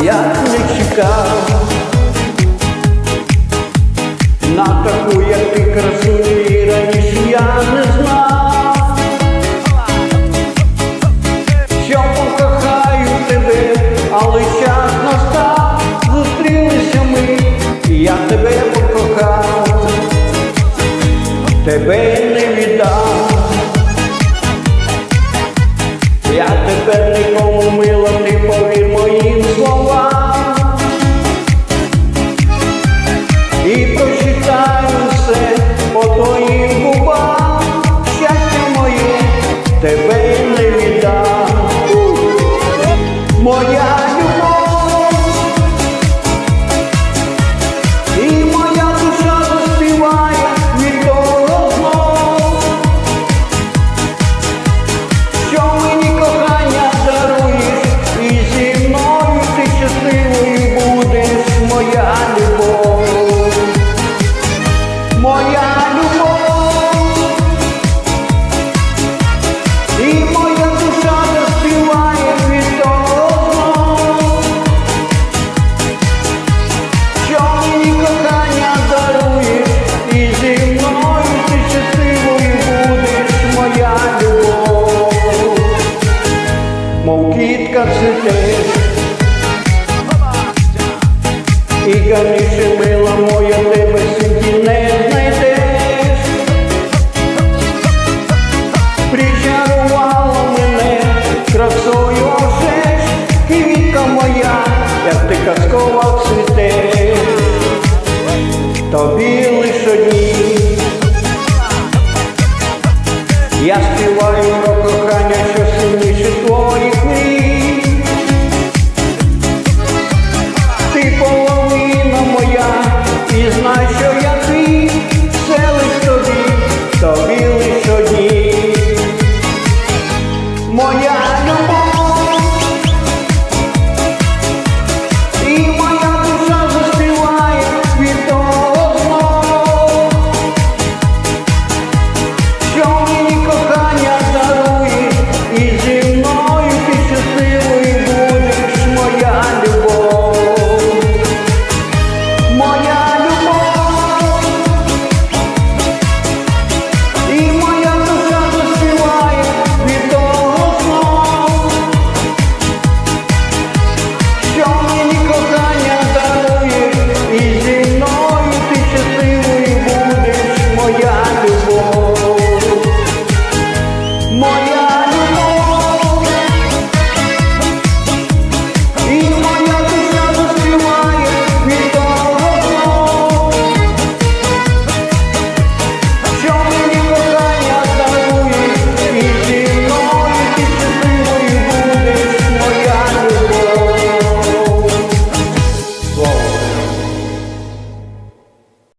Ya, natakku yang dikerasui ranisian Бога, тебе не віддам, я тепер нікому милом не повір моїм словам. І гарніше мила моя тебе синті не знайдеш. Причарувала мене красою ожеш, квітка моя, як ти казкова цвіте, тобі лише одні. Я співаю про кохання, що сильніше твоє.